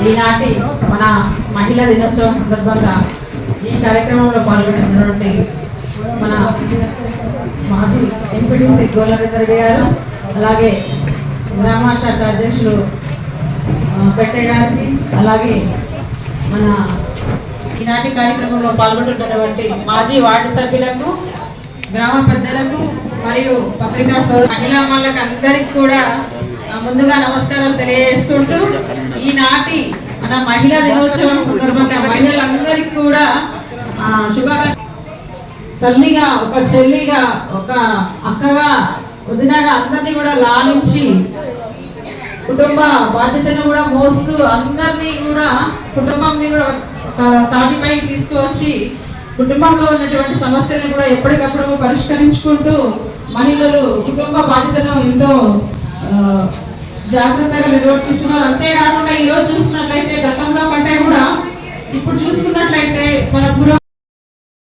ఈనాటి మన మహిళా దినోత్సవం సందర్భంగా ఈ కార్యక్రమంలో పాల్గొంటున్నటువంటి మన మాజీ ఎంపీటీసీ గోలరెడ్డి రెడ్డి గారు అలాగే గ్రామశాఖ అధ్యక్షులు పెట్టే గారికి అలాగే మన ఈనాటి కార్యక్రమంలో పాల్గొంటున్నటువంటి మాజీ వార్డు సభ్యులకు గ్రామ పెద్దలకు మరియు పత్రికా మహిళా వాళ్ళకి అందరికి కూడా ముందుగా నమస్కారాలు తెలియజేసుకుంటూ ఈనాటి మన మహిళా దినోత్సవం సందర్భంగా మహిళలందరికీ కూడా ఆ, శుభాకాంక్షలు. తల్లిగా ఒక చెల్లిగా ఒక అక్కగా వదినగా అందరినీ కూడా లాలించి కుటుంబ బాధ్యతను కూడా మోస్తూ అందరినీ కూడా కుటుంబాన్ని కూడా తాటిపైకి తీసుకువచ్చి కుటుంబంలో ఉన్నటువంటి సమస్యలను కూడా ఎప్పటికప్పుడు పరిష్కరించుకుంటూ మహిళలు కుటుంబ బాధ్యతను ఎంతో జాగ్రత్తగా నిర్వర్తిస్తున్నారు. అంతేకాకుండా ఈరోజు ఇప్పుడు చూసుకున్నట్లయితే మన పురో